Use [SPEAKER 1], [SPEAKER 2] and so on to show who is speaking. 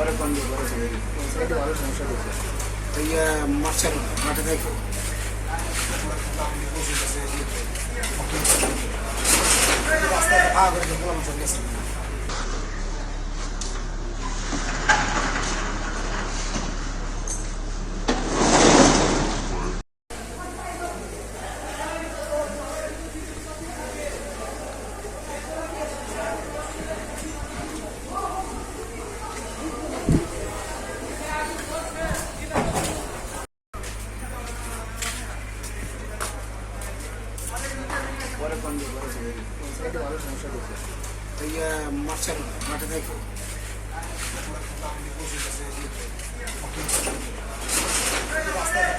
[SPEAKER 1] পরে কম দিয়ে পরে সাইডে ভালো সমস্যা করছে এই মাছের মাঠে থাকো। রাস্তায় ভাগ করে চলে গেছে পরে চলে সাইডে ভালো সমস্যা করছে এই মাছের মাঠে থাকো রাস্তায়